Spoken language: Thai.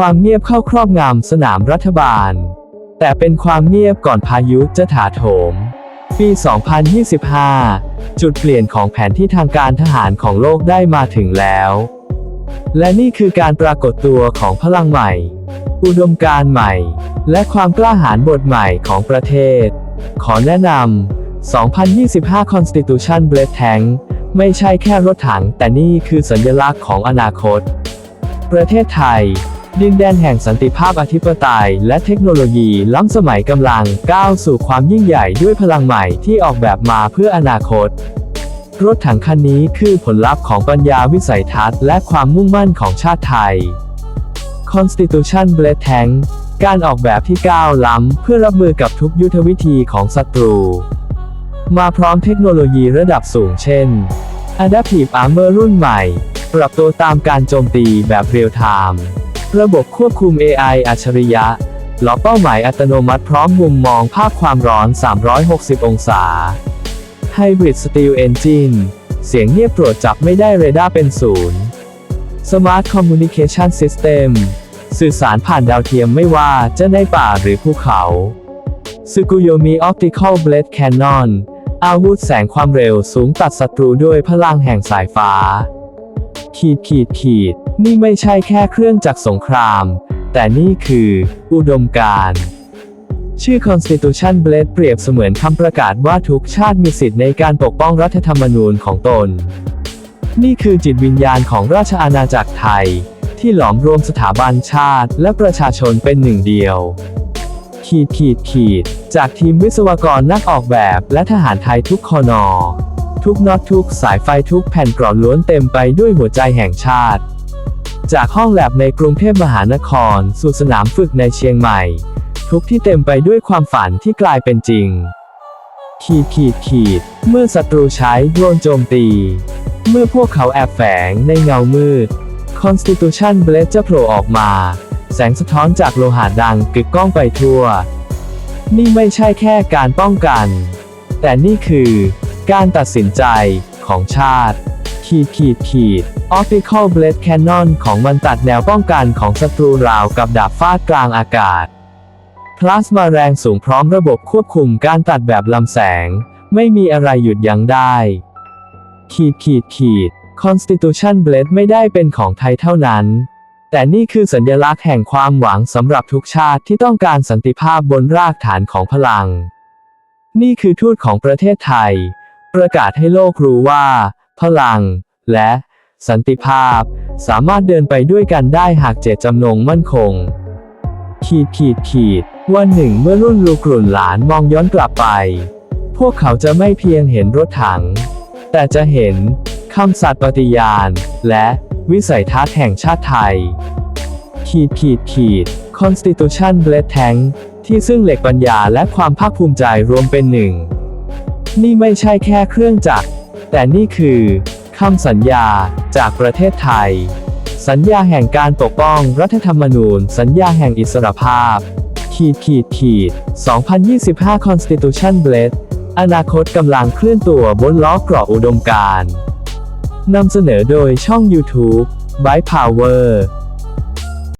ความเงียบเข้าครอบงำสนามรัฐบาล แต่เป็นความเงียบก่อนพายุจะถาโถม ปี 2025 จุดเปลี่ยนของแผนที่ทางการทหารของโลกได้มาถึงแล้ว และนี่คือการปรากฏตัวของพลังใหม่ อุดมการใหม่ และความกล้าหาญบทใหม่ของประเทศ ขอแนะนำ 2025 Constitution Blade Tank ไม่ใช่แค่รถถัง แต่นี่คือสัญลักษณ์ของอนาคต ประเทศไทย ดินแดนแห่งสันติภาพอธิปไตย และเทคโนโลยีล้ำสมัยกำลังก้าวสู่ความยิ่งใหญ่ด้วยพลังใหม่ที่ออกแบบมาเพื่ออนาคต รถถังคันนี้คือผลลัพธ์ของปัญญาวิสัยทัศน์และความมุ่งมั่นของชาติไทย Constitution Blade Tank การออกแบบที่ก้าวล้ำเพื่อรับมือกับทุกยุทธวิธีของศัตรู มาพร้อมเทคโนโลยีระดับสูงเช่น Adaptive Armor รุ่นใหม่ ปรับตัวตามการโจมตีแบบเรียลไทม์ ระบบควบคุม AI อัจฉริยะล็อกเป้าหมายอัตโนมัติพร้อมมุมมองภาพความร้อน 360 องศา Hybrid Steel Engine เสียงเงียบตรวจจับไม่ได้เรดาร์เป็นศูนย์ Smart Communication System สื่อสารผ่านดาวเทียมไม่ว่าจะในป่าหรือภูเขา s u k u y o m i Optical Blade Cannon อาวุธแสงความเร็วสูงตัดศัตรูด้วยพลังแห่งสายฟ้า ขีดขีดขีด นี่ไม่ใช่แค่เครื่องจักรสงคราม แต่นี่คือ อุดมการณ์ชื่อ Constitution Blade เปรียบเสมือนคำประกาศว่าทุกชาติมีสิทธิ์ในการปกป้องรัฐธรรมนูญของตน นี่คือจิตวิญญาณของราชอาณาจักรไทย ที่หลอมรวมสถาบันชาติและประชาชนเป็นหนึ่งเดียว ขีดขีดขีด จากทีมวิศวกรนักออกแบบและทหารไทยทุกคอนอ ทุกน็อตทุกสายไฟทุกแผ่นกรอนล้วนเต็มไปด้วยหัวใจแห่งชาติ จากห้องแลบในกรุงเทพมหานคร สู่สนามฝึกในเชียงใหม่ ทุกที่เต็มไปด้วยความฝันที่กลายเป็นจริง ขีดขีดขีด เมื่อศัตรูใช้โดรนโจมตี เมื่อพวกเขาแอบแฝงในเงามืด Constitution Blade จะโผล่ออกมา แสงสะท้อนจากโลหะดังกึกก้องไปทั่ว นี่ไม่ใช่แค่การป้องกัน แต่นี่คือ การตัดสินใจของชาติ ขีดขีดขีด Optical Blade Cannon ของมันตัดแนวป้องกันของศัตรูราวกับดาบฟาดกลางอากาศ พลาสมาแรงสูงพร้อมระบบควบคุมการตัดแบบลำแสง ไม่มีอะไรหยุดยั้งได้ ขีดขีดขีด Constitution Blade ไม่ได้เป็นของไทยเท่านั้น แต่นี่คือสัญลักษณ์แห่งความหวังสำหรับทุกชาติที่ต้องการสันติภาพบนรากฐานของพลัง นี่คือทูตของประเทศไทย ประกาศให้โลกรู้ว่า พลัง และสันติภาพ สามารถเดินไปด้วยกันได้หากเจตจำนงมั่นคง ขีดขีดขีดวันหนึ่งเมื่อรุ่นลูกรุ่นหลานมองย้อนกลับไป พวกเขาจะไม่เพียงเห็นรถถัง แต่จะเห็นคำสัตย์ปฏิญาณ และวิสัยทัศน์แห่งชาติไทย ขีดขีดขีด Constitution Blade Tank ที่ซึ่งเหล็กปัญญาและความภาคภูมิใจรวมเป็นหนึ่ง นี่ไม่ใช่แค่เครื่องจักร แต่นี่คือคำสัญญาจากประเทศไทย สัญญาแห่งการปกป้องรัฐธรรมนูญ สัญญาแห่งอิสรภาพ ขีดขีดขีด 2025 Constitution Blade อนาคตกำลังเคลื่อนตัวบนล้อกรอบอุดมการนำเสนอโดยช่อง YouTube By Power